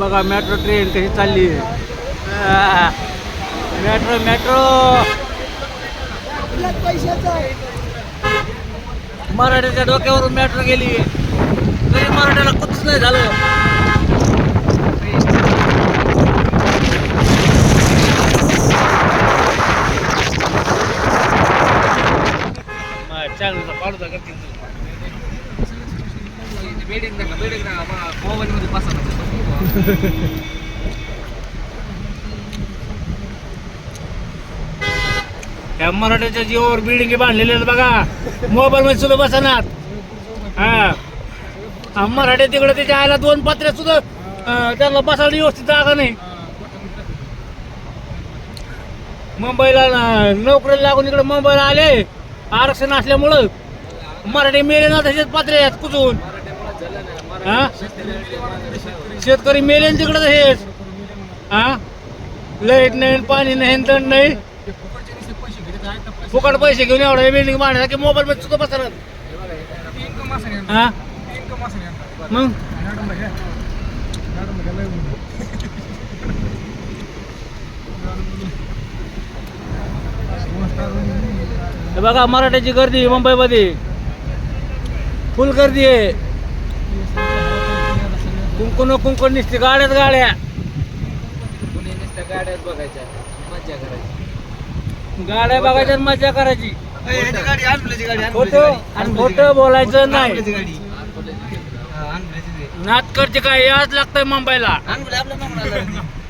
बघा metro train कशी चालली. मेट्रो मेट्रो मराठ्याच्या डोक्यावरून मेट्रो गेली. तरी मराठ्याला कुठच नाही झालं. चांगलं पाडू करतील त्या मराठ्याच्या जीवावर बिल्डिंग बांधलेले आहेत बघा. मोबाईल मध्ये सुद्धा बसणार. हा. मराठ्या तिकडे त्याच्या आयला दोन पत्र्या सुद्धा त्यांना बसायला व्यवस्थित जागा नाही. मुंबईला न- नोकरीला लागून इकडे मुंबईला आले. आरक्षण असल्यामुळं मराठी मेले ना तसेच पत्रे आहेत कुजून. हा? शेतकरी मेलेन तिकडं हेच. हा? लाइट नाही पाणी नाही तण नाही. फुकट पैसे घेऊन एवढा बिल्डिंग बांधला की मोबाईल मध्ये चुका बसणार हा? मग? हे बघा मराठ्याची गर्दी मुंबईमध्ये. फुल गर्दी आहे. कुंकण कुंकण निसते गाड्यात गाड्या. गाड्यात बघायच्या मजा करायची. गाड्या बघायच्या आणि मजा करायची. गाडी आणलेची गाडी फोटो. आणि फोटो बोलायचं नाही. हा, करते काय याच लागतंय मुंबईला?